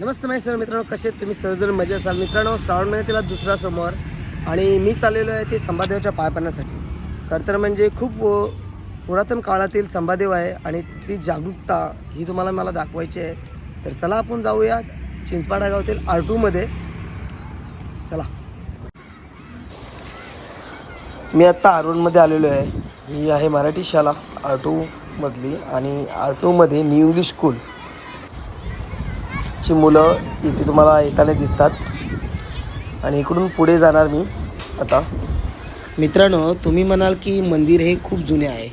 नमस्ते माहिती सर मित्रांनो कसे आहेत तुम्ही? सर्वजण मजा असाल. मित्रांनो श्रावण महिन्यातील दुसरा समोर आणि मी चाललेलो आहे ते संभादेवाच्या पाय पाण्यासाठी खरं तर म्हणजे खूप पुरातन काळातील संभादेव आहे आणि ती जागरूकता ही तुम्हाला मला दाखवायची आहे. तर चला आपण जाऊया चिंचपाडा गावातील आर टूमध्ये चला. मी आत्ता आरोनमध्ये आलेलो आहे. ही आहे मराठी शाळा आर टूमधली आणि आर टूमध्ये न्यू इंग्लिश स्कूल ची मुलं इथे तुम्हाला येताना दिसतात. आणि इकडून पुढे जाणार मी आता. मित्रांनो तुम्ही म्हणाल की मंदिर हे खूप जुने आहे.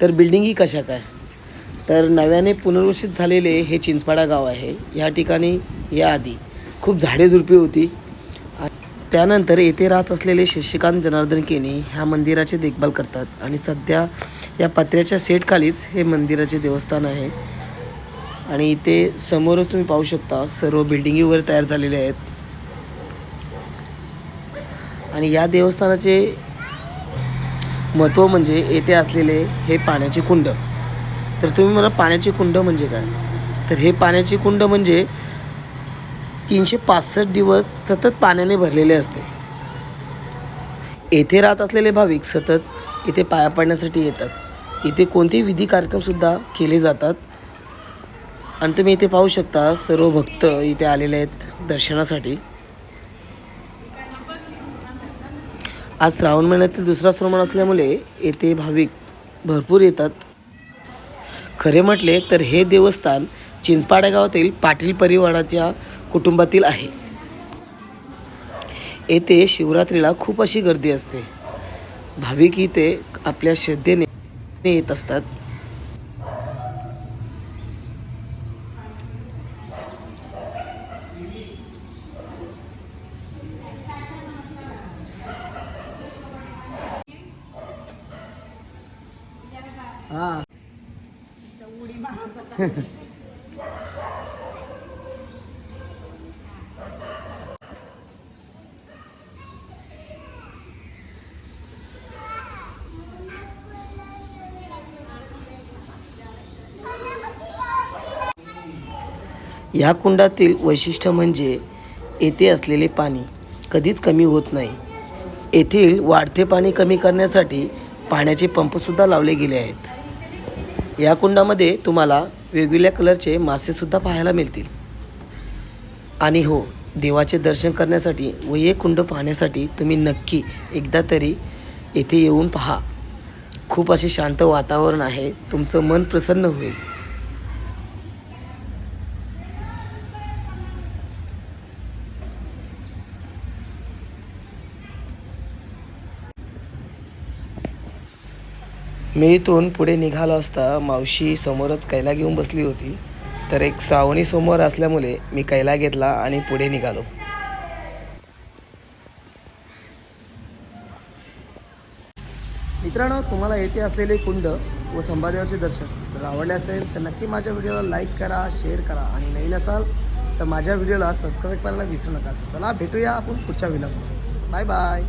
तर बिल्डिंगही कशा काय? तर नव्याने पुनर्वसित झालेले हे चिंचपाडा गाव आहे. या ठिकाणी याआधी खूप झाडे झुडपी होती. त्यानंतर येथे राहत असलेले शशिकांत जनार्दन केनी ह्या मंदिराची देखभाल करतात. आणि सध्या या पत्र्याच्या सेटखालीच हे मंदिराचे देवस्थान आहे. आणि इथे समोरच तुम्ही पाहू शकता सर्व बिल्डिंगी वगैरे तयार झालेल्या आहेत. आणि या देवस्थानाचे महत्त्व म्हणजे येथे असलेले हे पाण्याचे कुंड. तर तुम्ही मला पाण्याचे कुंड म्हणजे काय? तर हे पाण्याचे कुंड म्हणजे तीनशे पासष्ट दिवस सतत पाण्याने भरलेले असते. येथे राहत असलेले भाविक सतत इथे पाया पडण्यासाठी येतात. इथे कोणतेही विधी कार्यक्रमसुद्धा केले जातात. आणि तुम्ही इथे पाहू शकता सर्व भक्त इथे आलेले आहेत दर्शनासाठी. आज श्रावण महिन्यातील दुसरा श्रवण असल्यामुळे येथे भाविक भरपूर येतात. खरे म्हटले तर हे देवस्थान चिंचपाडा गावातील पाटील परिवाराच्या कुटुंबातील आहे. येथे शिवरात्रीला खूप अशी गर्दी असते. भाविक इथे आपल्या श्रद्धेने येत असतात. हा. या कुंडातील वैशिष्ट्य म्हणजे येथे असलेले पाणी कधीच कमी होत नाही. येथील वाढते पाणी कमी करण्यासाठी पाण्याचे पंपसुद्धा लावले गेले आहेत. या कुंडामध्ये तुम्हाला वेगवेगळ्या कलरचे मासेसुद्धा पाहायला मिळतील. आणि हो देवाचे दर्शन करण्यासाठी व हे कुंड पाहण्यासाठी तुम्ही नक्की एकदा तरी येथे येऊन पहा. खूप असे शांत वातावरण आहे. तुमचं मन प्रसन्न होईल. मी इथून पुढे निघालो असता मावशी समोरच कैला घेऊन बसली होती. तर एक श्रावणी समोर असल्यामुळे मी कैला घेतला आणि पुढे निघालो. मित्रांनो तुम्हाला येथे असलेले कुंड व संभादेवाचे दर्शन जर आवडले असेल तर नक्की माझ्या व्हिडिओला लाईक करा शेअर करा आणि नवीन असाल तर माझ्या व्हिडिओला सबस्क्राईब करायला विसरू नका. चला भेटूया आपण पुढच्या व्हिडिओमध्ये बाय बाय